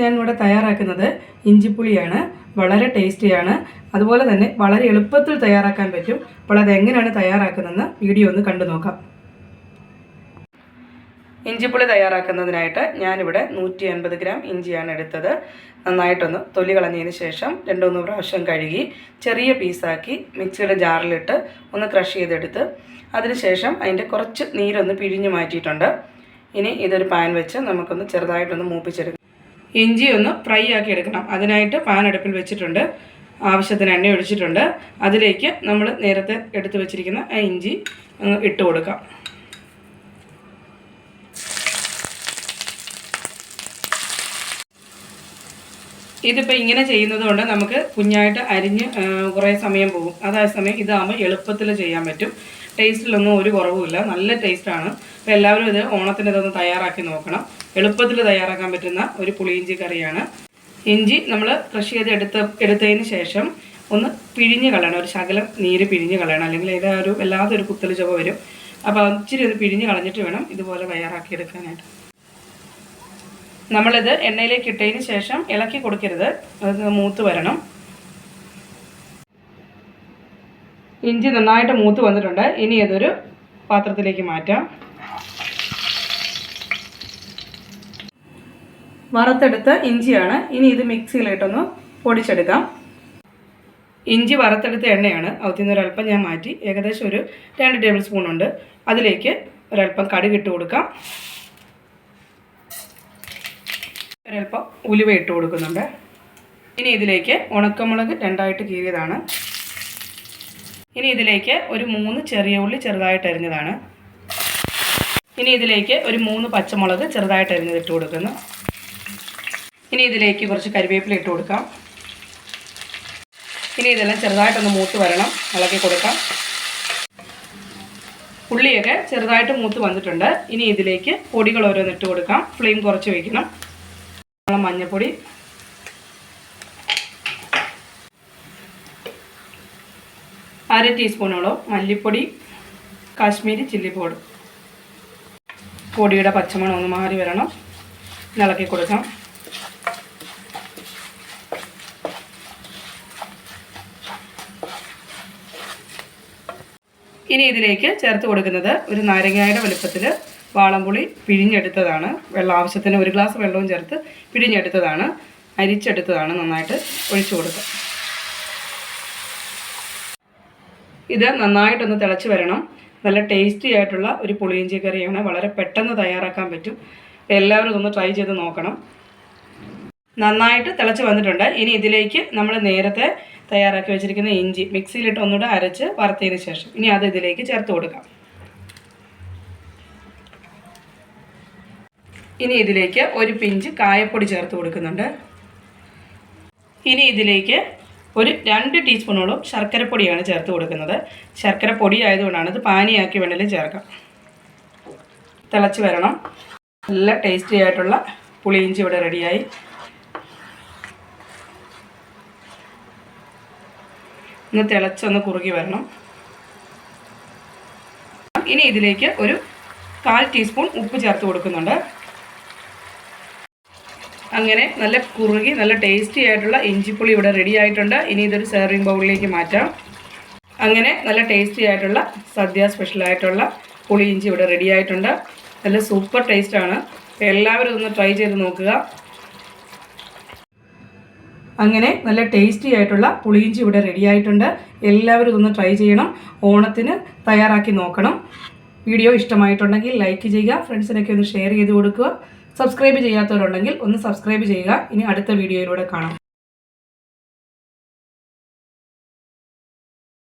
ഞാൻ ഇവിടെ തയ്യാറാക്കുന്നത് ഇഞ്ചിപ്പുളിയാണ്. വളരെ ടേസ്റ്റിയാണ്. അതുപോലെ തന്നെ വളരെ എളുപ്പത്തിൽ തയ്യാറാക്കാൻ പറ്റും. അപ്പോൾ അത് എങ്ങനെയാണ് തയ്യാറാക്കുന്നതെന്ന് വീഡിയോ ഒന്ന് കണ്ടു നോക്കാം. ഇഞ്ചിപ്പുളി തയ്യാറാക്കുന്നതിനായിട്ട് ഞാനിവിടെ നൂറ്റി അൻപത് ഗ്രാം ഇഞ്ചിയാണ് എടുത്തത്. നന്നായിട്ടൊന്ന് തൊലി കളഞ്ഞതിന് ശേഷം രണ്ടോ മൂന്ന് പ്രാവശ്യം കഴുകി ചെറിയ പീസാക്കി മിക്സിയുടെ ജാറിലിട്ട് ഒന്ന് ക്രഷ് ചെയ്തെടുത്ത് അതിനുശേഷം അതിന്റെ കുറച്ച് നീരൊന്ന് പിഴിഞ്ഞ് മാറ്റിയിട്ടുണ്ട്. ഇനി ഇതൊരു പാൻ വെച്ച് നമുക്കൊന്ന് ചെറുതായിട്ടൊന്ന് മൂപ്പിച്ചെടുക്കാം. ഇഞ്ചി ഒന്ന് ഫ്രൈ ആക്കി എടുക്കണം. അതിനായിട്ട് പാൻ അടുപ്പിൽ വെച്ചിട്ടുണ്ട്. ആവശ്യത്തിന് എണ്ണ ഒഴിച്ചിട്ടുണ്ട്. അതിലേക്ക് നമ്മൾ നേരത്തെ എടുത്തു വെച്ചിരിക്കുന്ന ഇഞ്ചി ഇട്ട് കൊടുക്കാം. ഇതിപ്പോൾ ഇങ്ങനെ ചെയ്യുന്നത് കൊണ്ട് നമുക്ക് കുഞ്ഞായിട്ട് അരിഞ്ഞ് കുറേ സമയം പോകും. അതേ സമയം ഇതാകുമ്പോൾ എളുപ്പത്തിൽ ചെയ്യാൻ പറ്റും. ടേസ്റ്റിലൊന്നും ഒരു കുറവുമില്ല. നല്ല ടേസ്റ്റാണ്. അപ്പോൾ എല്ലാവരും ഇത് ഓണത്തിന് ഇതൊന്ന് തയ്യാറാക്കി നോക്കണം. എളുപ്പത്തിൽ തയ്യാറാക്കാൻ പറ്റുന്ന ഒരു പുളിയിഞ്ചി കറിയാണ്. ഇഞ്ചി നമ്മൾ ക്രഷ് ചെയ്ത് എടുത്ത് എടുത്തതിന് ശേഷം ഒന്ന് പിഴിഞ്ഞ് കളയണം. ഒരു ശകലം നീര് പിഴിഞ്ഞ് കളയണം. അല്ലെങ്കിൽ ഇത് ഒരു വല്ലാതെ ഒരു കുത്തൽ ചുവ വരും. അപ്പോൾ ഇച്ചിരി ഇത് പിഴിഞ്ഞ് കളഞ്ഞിട്ട് വേണം ഇതുപോലെ തയ്യാറാക്കി എടുക്കാനായിട്ട്. നമ്മളിത് എണ്ണയിലേക്ക് ഇട്ടതിന് ശേഷം ഇളക്കി കൊടുക്കരുത്. അത് മൂത്ത് വരണം. ഇഞ്ചി നന്നായിട്ട് മൂത്ത് വന്നിട്ടുണ്ട്. ഇനി അതൊരു പാത്രത്തിലേക്ക് മാറ്റാം. വറുത്തെടുത്ത ഇഞ്ചിയാണ്. ഇനി ഇത് മിക്സിയിലിട്ടൊന്ന് പൊടിച്ചെടുക്കാം. ഇഞ്ചി വറുത്തെടുത്ത എണ്ണയാണ്. അതിൽ ഒരല്പം ഞാൻ മാറ്റി. ഏകദേശം ഒരു രണ്ട് ടേബിൾ സ്പൂൺ ഉണ്ട്. അതിലേക്ക് ഒരല്പം കടുകിട്ട് കൊടുക്കാം. ഒരല്പം ഉലുവ ഇട്ട് കൊടുക്കുന്നുണ്ട്. ഇനി ഇതിലേക്ക് ഉണക്കമുളക് രണ്ടായിട്ട് കീറിയതാണ്. ഇനി ഇതിലേക്ക് ഒരു മൂന്ന് ചെറിയ ഉള്ളി ചെറുതായിട്ട് അരിഞ്ഞതാണ്. ഇനി ഇതിലേക്ക് ഒരു മൂന്ന് പച്ചമുളക് ചെറുതായിട്ട് അരിഞ്ഞത് ഇട്ട് കൊടുക്കുന്നു. ഇനി ഇതിലേക്ക് കുറച്ച് കരിവേപ്പില ഇട്ട് കൊടുക്കാം. ഇനി ഇതെല്ലാം ചെറുതായിട്ടൊന്ന് മൂത്ത് വരണം. ഇളക്കി കൊടുക്കാം. ഉള്ളിയൊക്കെ ചെറുതായിട്ട് മൂത്ത് വന്നിട്ടുണ്ട്. ഇനി ഇതിലേക്ക് പൊടികൾ ഓരോന്നിട്ട് കൊടുക്കാം. ഫ്ലെയിം കുറച്ച് വയ്ക്കണം മഞ്ഞൾപ്പൊടി അര ടീസ്പൂണോളം മല്ലിപ്പൊടി കാശ്മീരി ചില്ലി പൗഡർ. പൊടിയുടെ പച്ചമണം ഒന്ന് മാറി വരണം. ഇളക്കി കൊടുക്കാം. ഇനി ഇതിലേക്ക് ചേർത്ത് കൊടുക്കുന്നത് ഒരു നാരങ്ങയുടെ വലുപ്പത്തിൽ വാളംപുളി പിഴിഞ്ഞെടുത്തതാണ്. വെള്ളം ആവശ്യത്തിന് ഒരു ഗ്ലാസ് വെള്ളവും ചേർത്ത് പിഴിഞ്ഞെടുത്തതാണ്. അരിച്ചെടുത്തതാണ് നന്നായിട്ട് ഒഴിച്ചു കൊടുക്കുക. ഇത് നന്നായിട്ടൊന്ന് തിളച്ച് വരണം. നല്ല ടേസ്റ്റി ആയിട്ടുള്ള ഒരു പുളിയിഞ്ചി കറിയാണ്. വളരെ പെട്ടെന്ന് തയ്യാറാക്കാൻ പറ്റും. എല്ലാവരും ഇതൊന്ന് ട്രൈ ചെയ്ത് നോക്കണം. നന്നായിട്ട് തിളച്ച് വന്നിട്ടുണ്ട്. ഇനി ഇതിലേക്ക് നമ്മൾ നേരത്തെ തയ്യാറാക്കി വെച്ചിരിക്കുന്ന ഇഞ്ചി മിക്സിയിലിട്ട് ഒന്നുകൂടെ അരച്ച് വറുത്തതിന് ശേഷം. ഇനി അത് ഇതിലേക്ക് ചേർത്ത് കൊടുക്കാം. ഇനി ഇതിലേക്ക് ഒരു പിഞ്ച് കായപ്പൊടി ചേർത്ത് കൊടുക്കുന്നുണ്ട്. ഇനി ഇതിലേക്ക് ഒരു രണ്ട് ടീസ്പൂണോളം ശർക്കരപ്പൊടിയാണ് ചേർത്ത് കൊടുക്കുന്നത്. ശർക്കര പൊടി ആയതുകൊണ്ടാണ് ഇത് പാനിയാക്കി വേണമെങ്കിലും ചേർക്കാം. തിളച്ച് വരണം. നല്ല ടേസ്റ്റി ആയിട്ടുള്ള പുളിയിഞ്ചി ഇവിടെ റെഡിയായി ഒന്ന് തിളച്ചൊന്ന് കുറുകി വരണം. ഇനി ഇതിലേക്ക് ഒരു കാൽ ടീസ്പൂൺ ഉപ്പ് ചേർത്ത് കൊടുക്കുന്നുണ്ട്. അങ്ങനെ നല്ല കുറുകി നല്ല ടേസ്റ്റി ആയിട്ടുള്ള ഇഞ്ചിപ്പുളി ഇവിടെ റെഡി ആയിട്ടുണ്ട്. ഇനി ഇതൊരു സെർവിങ് ബൗളിലേക്ക് മാറ്റാം. അങ്ങനെ നല്ല ടേസ്റ്റി ആയിട്ടുള്ള സദ്യ സ്പെഷ്യലായിട്ടുള്ള പുളി ഇഞ്ചി ഇവിടെ റെഡി ആയിട്ടുണ്ട്. നല്ല സൂപ്പർ ടേസ്റ്റാണ് എല്ലാവരും ഇതൊന്ന് ട്രൈ ചെയ്ത് നോക്കുക. അങ്ങനെ നല്ല ടേസ്റ്റി ആയിട്ടുള്ള പുളിയിഞ്ചി ഇവിടെ റെഡി ആയിട്ടുണ്ട്. എല്ലാവരും ഇതൊന്ന് ട്രൈ ചെയ്യണം. ഓണത്തിന് തയ്യാറാക്കി നോക്കണം. വീഡിയോ ഇഷ്ടമായിട്ടുണ്ടെങ്കിൽ ലൈക്ക് ചെയ്യുക. ഫ്രണ്ട്സിനൊക്കെ ഒന്ന് ഷെയർ ചെയ്ത് കൊടുക്കുക. സബ്സ്ക്രൈബ് ചെയ്യാത്തവരുണ്ടെങ്കിൽ ഒന്ന് സബ്സ്ക്രൈബ് ചെയ്യുക. ഇനി അടുത്ത വീഡിയോയിലൂടെ കാണാം.